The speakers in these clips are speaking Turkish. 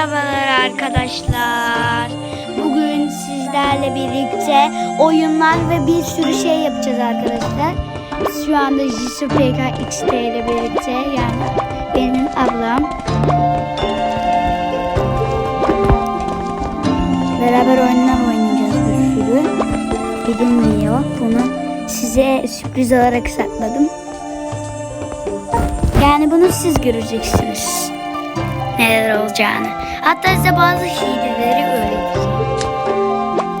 Merhabalar arkadaşlar. Bugün sizlerle birlikte oyunlar ve bir sürü şey yapacağız arkadaşlar. Şu anda Jisoo PK XT ile birlikte yani benim ablam. Beraber oyunlar oynayacağız bir sürü. Bilinmiyor. Bunu size sürpriz olarak sakladım. Yani bunu siz göreceksiniz neler olacağını. Hatta size bazı hileleri öğreteceğim.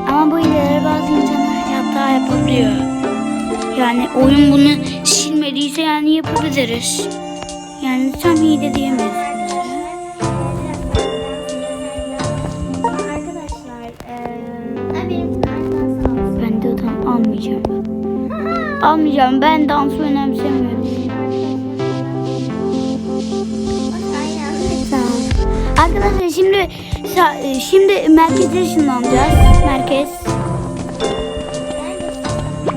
Ama bu hileleri bazı insanlar hata yapabiliyor. Yani oyun bunu silmediyse yani yapabiliriz. Yani tam hile diyemeyiz. Arkadaşlar, eee Ben de tam almayacağım. Almayacağım. Ben dans önemsemiyorum. Arkadaşlar şimdi sa- şimdi merkeze ışınlanacağız. Merkez.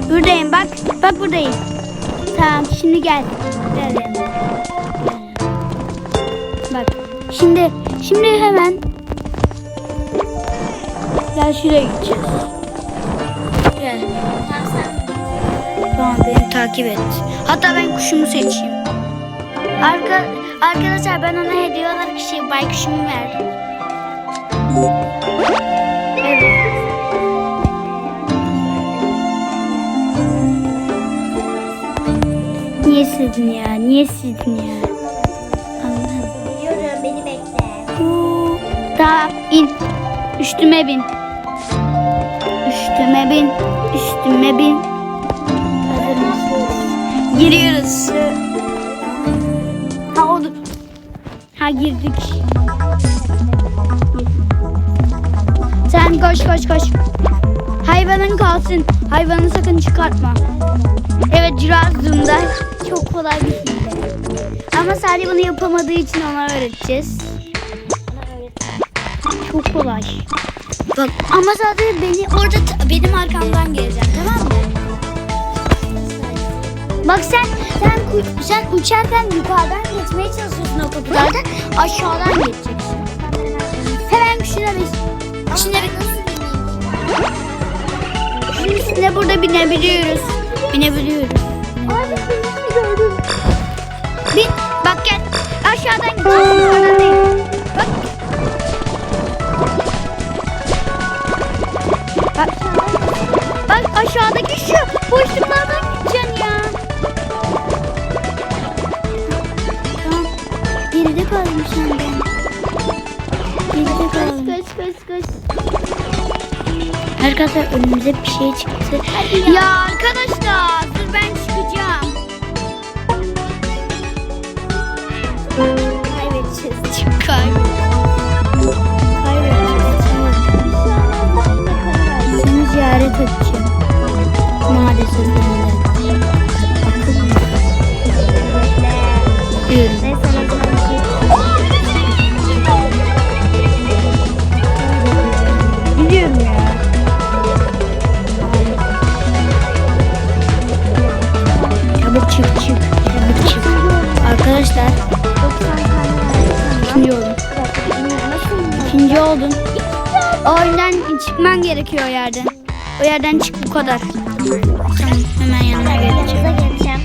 Buradayım bak. Bak buradayım. Tamam şimdi gel. Gel yanıma. Bak. Şimdi şimdi hemen gel şuraya gideceğiz. Gel. Tamam beni takip et. Hatta ben kuşumu seçeyim. Arka, arkadaşlar ben ona hediye olarak şey baykuşumu verdim. Evet. Niye sildin ya? Niye sildin ya? Allah'ım. Biliyorum, beni bekle. İn. Üstüme bin. Üstüme bin. Üstüme bin. Hazır mısınız? Giriyoruz. Ha girdik. Sen koş koş koş. Hayvanın kalsın. Hayvanı sakın çıkartma. Evet Cirazım'da çok kolay bir hile. Ama sadece bunu yapamadığı için ona öğreteceğiz. Çok kolay. Bak ama sadece beni orada benim arkamdan geleceksin tamam mı? Bak sen sen sen uçarken yukarıdan geçmeye çalışıyorsun o kapılardan aşağıdan geçeceksin. Hemen şuna bin. Şuna bin. Şunun üstüne burada binebiliyoruz. Binebiliyoruz. Abi. Bin. Bak gel. Aşağıdan değil. Bak. Bak. Bak aşağıdaki şu boşluklardan gideceksin kaldım senden. Geride kaldım. Kaç kaç kaç. Arkadaşlar önümüze bir şey çıktı. ya. arkadaşlar dur ben çıkacağım. Kaybedeceğiz. Çık kaybet. Seni ziyaret edeceğim. Maalesef Oldum. O yüzden çıkman gerekiyor o yerden. O yerden çık bu kadar. Tamam hemen yanına geleceğim. Geleceğim.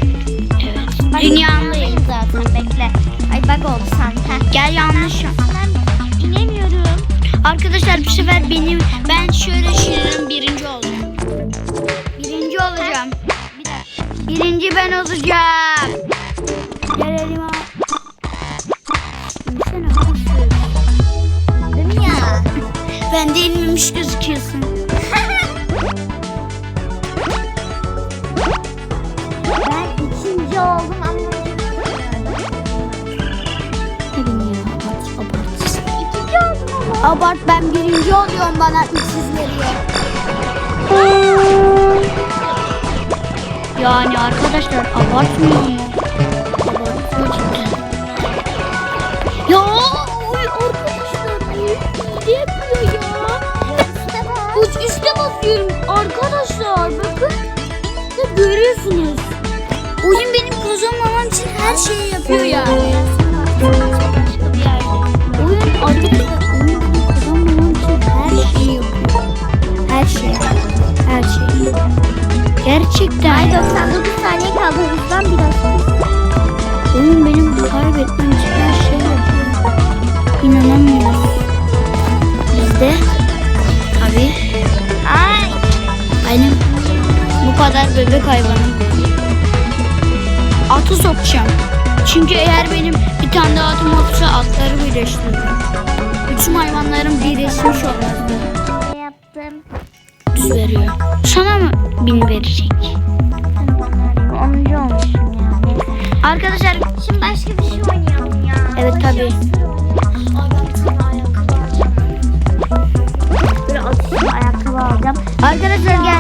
Evet. Bak, Dünyamdayım. zaten bekle. Ay bak oldu sen. Heh. Gel yanlış. Ben inemiyorum. Arkadaşlar bu sefer benim ben şöyle şirin birinci olacağım. Birinci olacağım. Bir. Birinci ben olacağım. Ben de inmemiş gözüküyorsun. ben ikinci oldum ama Ne bileyim abart abart. ikinci oldum ama. Abart ben birinci oluyorum bana üçsüz veriyor. Yani arkadaşlar abartmıyor mu? yapıyorsunuz? Oyun benim kazanmamam için her şeyi yapıyor yani. Oyun artık kazanmamam için her şeyi. Her şey. Her şey. Gerçekten. Ay 99 saniye kaldı. Hızlan biraz. Oyun benim kaybetmem için her şeyi yapıyor. İnanamıyorum. Bizde kadar bebek hayvanım. Atı sokacağım. Çünkü eğer benim bir tane daha atım olursa atları birleştiririm. Bütün hayvanların birleşmiş olması Ne yaptım? düz veriyor. Sana mı bin verecek? Onuncu olmuşum ya. Arkadaşlar Şimdi başka bir şey oynayalım ya. Evet, tabii. Alacağım. arkadaşlar geldi.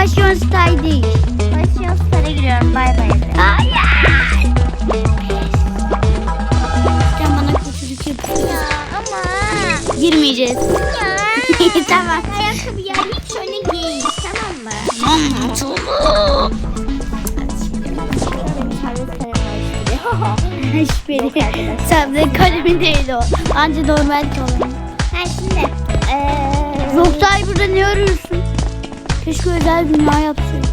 Fashion style değil. Fashion Star'a giriyorum. Bay bay. Hayır. Sen bana kötülük yapıyorsun. Ya ama. Girmeyeceğiz. Ya. tamam. Ayakkabı ya hiç öyle giy. Tamam mı? Tamam. Hiçbiri. Sen de kalemin değil o. Anca normal kalem. Ha şimdi. Eee. Zoktay burada ne arıyorsun? Keşke özel dünya yapsaydı.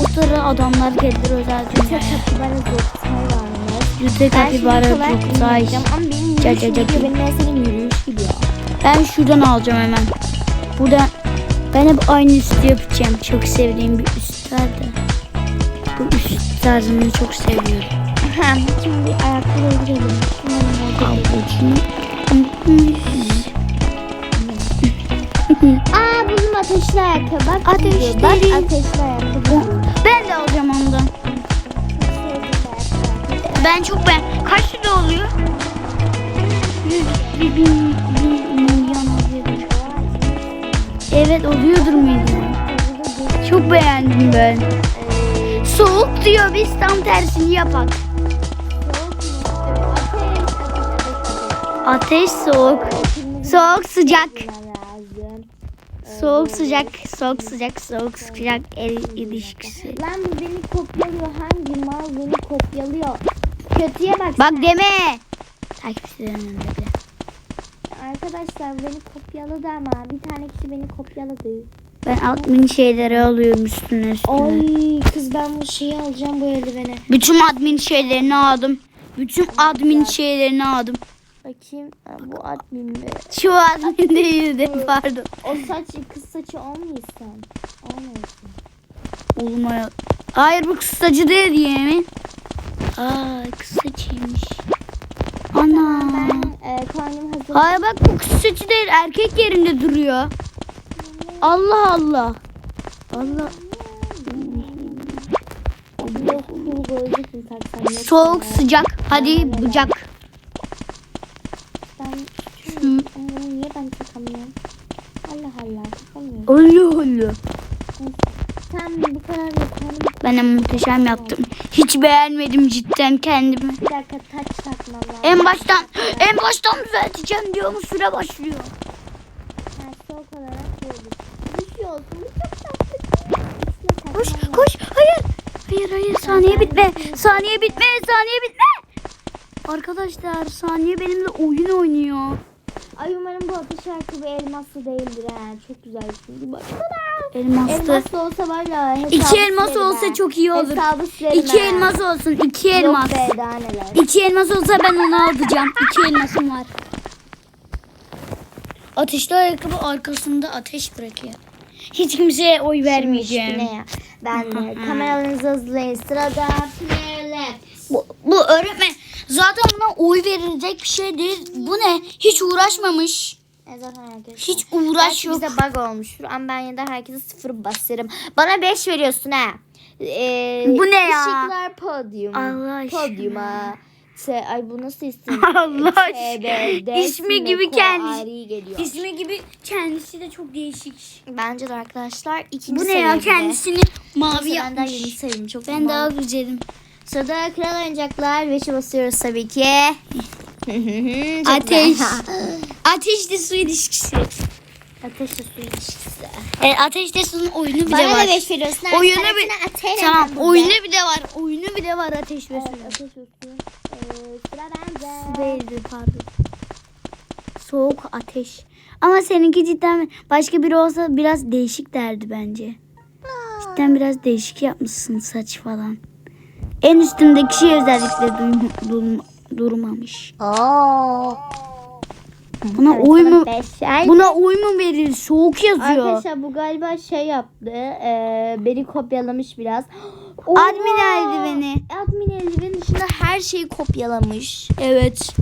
O sıra adamlar gelir özel dünya. Kapibara Zoktay varmış. Yüzde kapibara indireceğim Ama benim yürüyüşüm gidiyor. Benim mesela yürüyüş gidiyor. Ben şuradan alacağım hemen. Buradan ben hep aynı üstü yapacağım. Çok sevdiğim bir üst var da. Bu üst tarzını çok seviyorum. Ha, şimdi bir ayakkabı girelim. Ablacığım. Ateşli ayakkabı. Bak, Ateşli. Bak ateşli ayakkabı. Ben de alacağım ondan. Ben çok ben. Kaç lira oluyor? Yüz, bir, bin, bir milyon oluyordur. Evet oluyordur milyon. Çok beğendim ben. Soğuk diyor biz tam tersini yapak. Ateş soğuk. Soğuk sıcak. Soğuk sıcak, soğuk sıcak, soğuk sıcak el ilişkisi. Lan bu beni kopyalıyor. Hangi mal beni kopyalıyor? Kötüye bak. Bak deme. Takipçilerin önünde bile. Arkadaşlar beni kopyaladı ama bir tane kişi beni kopyaladı. Ben admin şeyleri alıyorum üstüne üstüne. Ay kız ben bu şeyi alacağım bu eldiveni. Bütün admin şeylerini aldım. Bütün admin şeylerini aldım. Bakayım ha, bu admin mi? Şu admin değildi pardon. O saç kız saçı olmuyorsun. Olmuyorsun. Olmaya. Hayır bu kısacı değil yemin. Aa kısacıymış. Ana. Ben e, karnım hazır. Hayır bak bu kısacı değil erkek yerinde duruyor. Allah Allah. Allah. Soğuk sıcak. Hadi bıcak. Ben Hı. Ama bunu niye ben takamıyorum? Allah Allah Allah Allah. Sen bu kadar yukarı Ben de muhteşem yaptım. Hiç beğenmedim cidden kendimi. bir dakika taç lazım. En baştan en baştan düzelteceğim diyor mu süre başlıyor. Ha, soğuk olarak böyle. Bir şey olsun. Bu çok tatlı. İçine Koş koş hayır. Hayır hayır saniye bitme. Saniye bitme saniye bitme. Arkadaşlar saniye benimle oyun oynuyor. Ay umarım bu ateş ayakkabı elmaslı değildir ha. Çok güzel çünkü baksana. Elmaslı. Elmaslı olsa var ya İki elmas olsa çok iyi olur. İki elmas olsun. iki elmas. Yok be daha neler. İki elmas olsa ben onu alacağım. İki elmasım var. Ateşli ayakkabı arkasında ateş bırakıyor. Hiç kimseye oy vermeyeceğim. Ne ya? Ben de. Kameralarınızı hızlayın. Sırada. Bu, bu öğretmen zaten buna oy verilecek bir şey değil. Bu ne? Hiç uğraşmamış. E zaten herkes. Hiç uğraş Belki yok. bize bug olmuştur ama ben yine de herkese sıfır basarım. Bana 5 veriyorsun ha. Ee, Bu ne ya? Işıklar podyum. Allah aşkına. Podyuma. Se, ay bu nasıl isim? Allah aşkına. İsmi gibi kendisi. İsmi gibi kendisi de çok değişik. Bence de arkadaşlar ikinci Bu ne ya kendisini mavi Neyse, ben daha yeni yapmış. sayayım. Çok Ben daha güzelim. Sırada kral oyuncaklar. Beşi basıyoruz tabii ki. Ateş. Ateşle su ilişkisi. Ateşle su ilişkisi. Evet, ateşle suyun oyunu bile Bana var. da 5 veriyorsun. Oyunu bir Tamam, oyunu bile var. Oyunu bile var ateş ve Evet, su. ateş ve su. Ee, sıra bende. Değildi pardon. Soğuk ateş. Ama seninki cidden başka biri olsa biraz değişik derdi bence. Cidden biraz değişik yapmışsın saç falan. En üstündeki şey özellikle duyma- durma- durmamış. Aa. Buna oy mu? Buna oy mu verir? Soğuk yazıyor. Arkadaşlar bu galiba şey yaptı. e, beni kopyalamış biraz. Oha! Admin eldiveni. Admin eldiveni dışında her şeyi kopyalamış. Evet.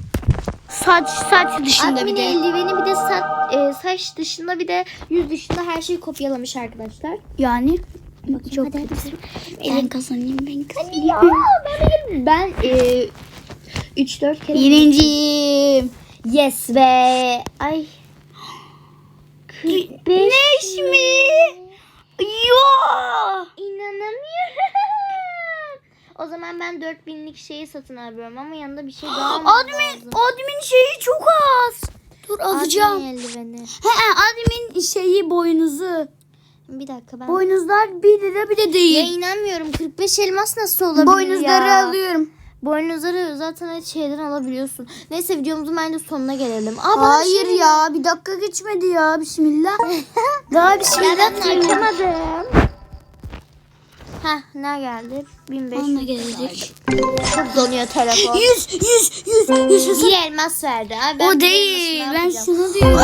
Saç saç dışında Admin bir de. eldiveni bir de saç, e, saç dışında bir de yüz dışında her şeyi kopyalamış arkadaşlar. Yani Bakayım, çok hadi, hadi. kötü. Ben kazanayım ben kazanayım. Ya ben ben e, 3-4 kere Birinciyim. Yes be. Ay. 45 Neş mi? Yo. İnanamıyorum. o zaman ben 4000'lik şeyi satın alıyorum ama yanında bir şey daha almam Admin, lazım. admin şeyi çok az. Dur alacağım. Admin eldiveni. He, admin şeyi boynuzu. Bir dakika ben. Boynuzlar 1 lira bir de ya değil. inanmıyorum 45 elmas nasıl olabilir Boynuzları ya? alıyorum. Boynuzları zaten her şeyden alabiliyorsun. Neyse videomuzun bence sonuna gelelim. Aa, bana bir Hayır şey- ya bir dakika geçmedi ya bismillah. Daha bismillah. Ya ben açamadım. Heh ne geldi? 1500. Onunla gelecek. Çok donuyor telefon. 100 100 100 100 Bir elmas verdi. Abi ben O değil. ne Ben şunu diyorum.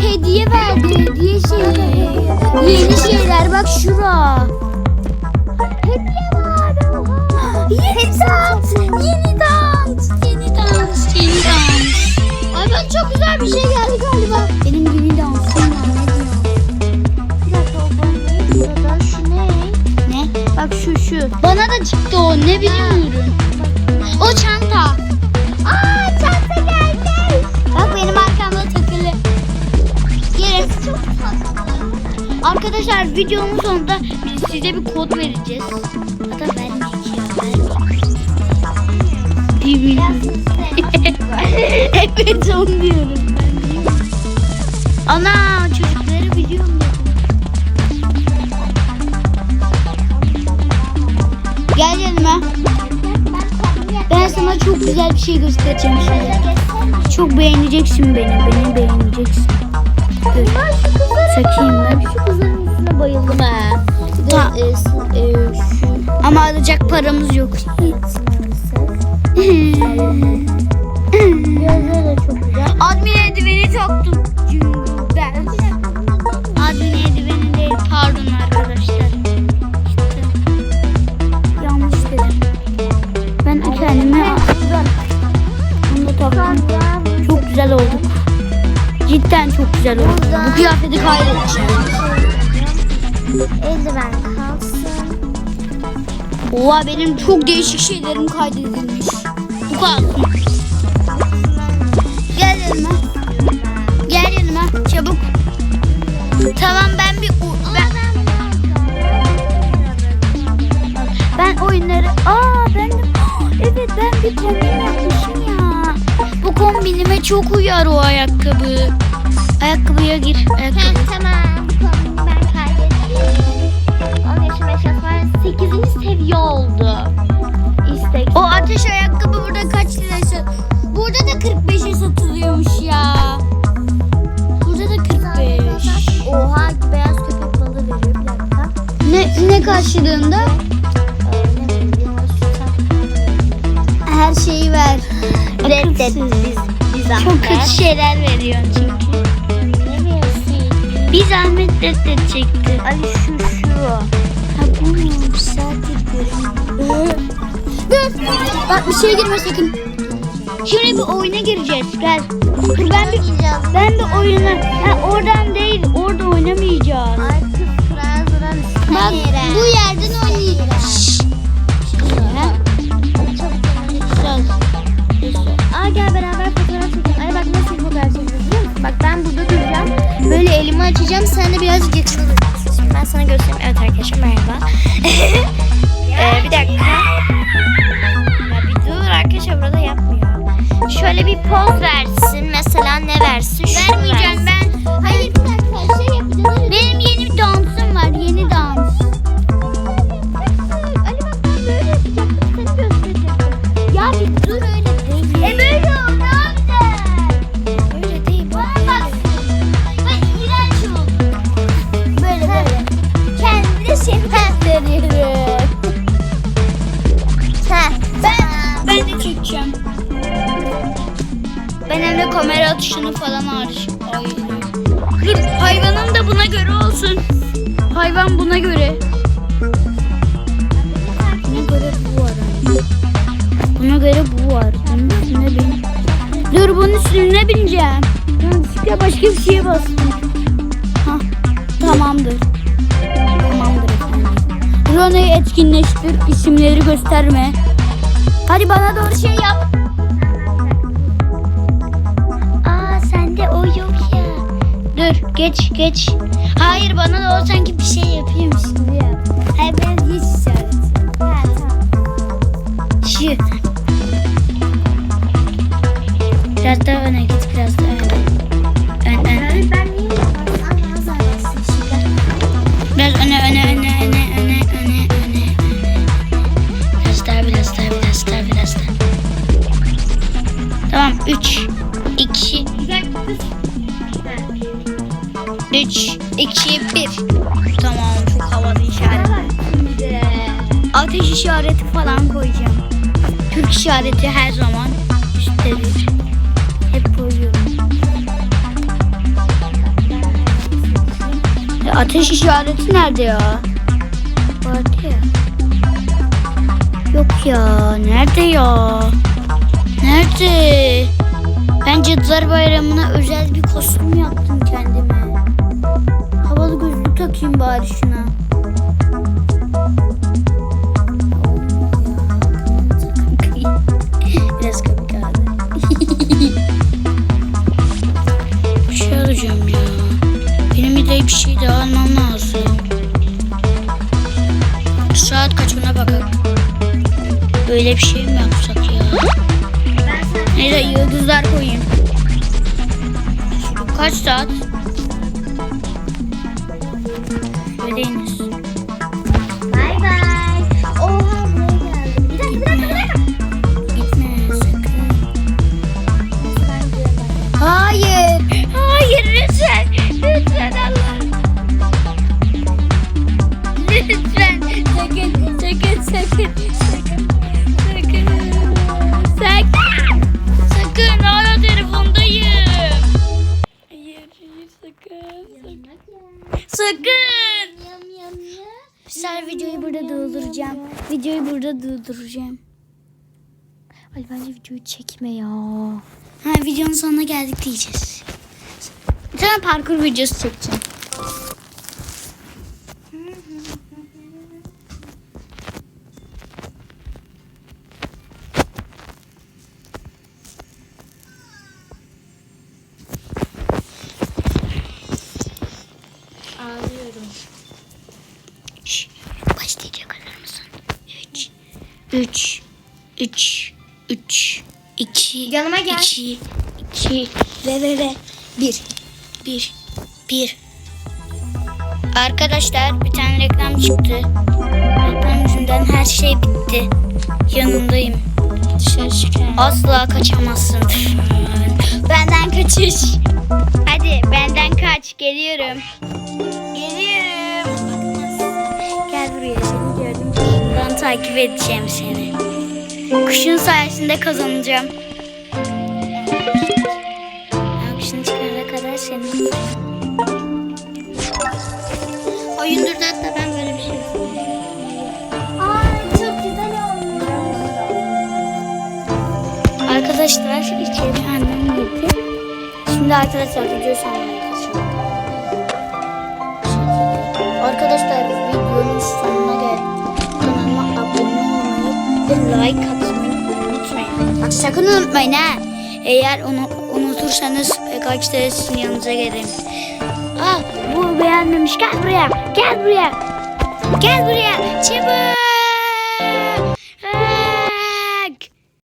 Hediye verdi. Hediye şeyi. Yeni şeyler bak şura. Hediye var. oha. Yeni dans. Yeni dans. Vereceğiz. Hatta. Değil mi? evet onu diyorum. Ana çocukları biliyorum Gel yanıma. Ben sana çok güzel bir şey göstereceğim şimdi. Çok beğeneceksin beni. Beni beğeneceksin. Dur. Sakayım ben. Şu kızların üstüne bayıldım ha. Bir de e, e, şu Ama alacak paramız yok. gözleri de çok güzel. Admin eldiveni taktım. Admin eldiveni değil. Pardon arkadaşlar. İşte. Yanlış dedim. Ben kendime bunu da taktım. Çok güzel olduk. Cidden çok güzel oldu. Bu kıyafeti kaydedeceğim. Eldiven. Oha benim çok değişik şeylerim kaydedilmiş. Bu kalsın. Gel yanıma. Gel yanıma çabuk. Tamam ben bir ben, ben oyunları aa ben de evet ben bir kombin yapmışım ya. Bu kombinime çok uyar o ayakkabı. Ayakkabıya gir. Ayakkabı. Heh, tamam. Ben kaydettim. 10 yaşım yaşam var. 8. seviye oldu. İstek. O ateş ayakkabı burada kaç lirası? Burada da 45'e satılıyormuş ya. Burada da 45. Oha beyaz köpek balığı veriyor. Bir dakika. Ne ne karşılığında? Ee. Her şeyi ver. Reddet biz. Biz Çok kötü şeyler veriyorsun çünkü. Ne veriyorsun? Bir zahmet reddedecekti. Ali şu şu. Dur. Bak bir şeye girme sakın. Şimdi bir oyuna gireceğiz. Gel. Dur ben bir ben bir oyuna. Ha, oradan değil. Orada oynamayacağız. Ay kız Krazıran Bak bu yerden oynayacağız. Aa gel beraber fotoğraf çekelim. Ay bak nasıl fotoğraf çekeceğiz biliyor musun? Bak ben burada duracağım. Böyle elimi açacağım. Sen de birazcık yakına duracaksın. Şimdi ben sana göstereyim. Evet arkadaşlar merhaba. ee, bir dakika. Arkadaşlar burada yapmıyor. Şöyle bir poz versin. Mesela ne versin? Vermeyeceğim versin. Dur bunun üstüne bineceğim. Yanlışlıkla başka bir şeye bastım. Hah tamamdır. Tamamdır efendim. Drone'u etkinleştir. isimleri gösterme. Hadi bana doğru şey yap. Aa sende o yok ya. Dur geç geç. Hayır bana da o sanki bir şey yapıyormuş gibi yap. Hayır ben hiç Biraz daha öne git biraz daha öne. Ön ön ön. Biraz öne öne öne öne öne öne öne. Biraz daha biraz daha biraz daha biraz daha. Tamam 3 2 3 2 1 Tamam çok havalı işaret. Ateş işareti falan koyacağım. Türk işareti her zaman ateş işareti nerede ya? Vardı ya. Yok ya. Nerede ya? Nerede? Ben Cadılar Bayramı'na özel bir kostüm yaptım kendime. Havalı gözlük takayım bari şuna. De bir şey daha almam lazım. Saat kaç ona bakalım. Böyle bir şey mi yapsak ya? Neyse yıldızlar koyayım. Şu kaç saat? Sen videoyu burada durduracağım. Videoyu burada durduracağım. Ay bence videoyu çekme ya. Ha videonun sonuna geldik diyeceğiz. Sana parkur videosu çekeceğim. 3 3 2 Yanıma gel. 2 2 ve ve ve 1 1 1 Arkadaşlar bir tane reklam çıktı. Reklam yüzünden her şey bitti. Yanındayım. Dışarı çıkıyorum. Asla kaçamazsın. benden kaçış. Hadi benden kaç. Geliyorum. Geliyorum. Gel buraya. Seni gördüm. Ben takip edeceğim seni. Kuşun sayesinde kazanacağım. Ben kuşunu çıkarana kadar seni. Oyun durdu hatta ben böyle bir şey Ay çok güzel olmuş. Arkadaşlar içeri annem girdi. Şimdi arkadaşlar video sonuna. Arkadaşlar like atmayı unutmayın. Bak sakın unutmayın ha. Eğer onu unutursanız birkaç kere sizin yanınıza gelirim. Aa bu beğenmemiş gel buraya gel buraya. Gel buraya çabuk.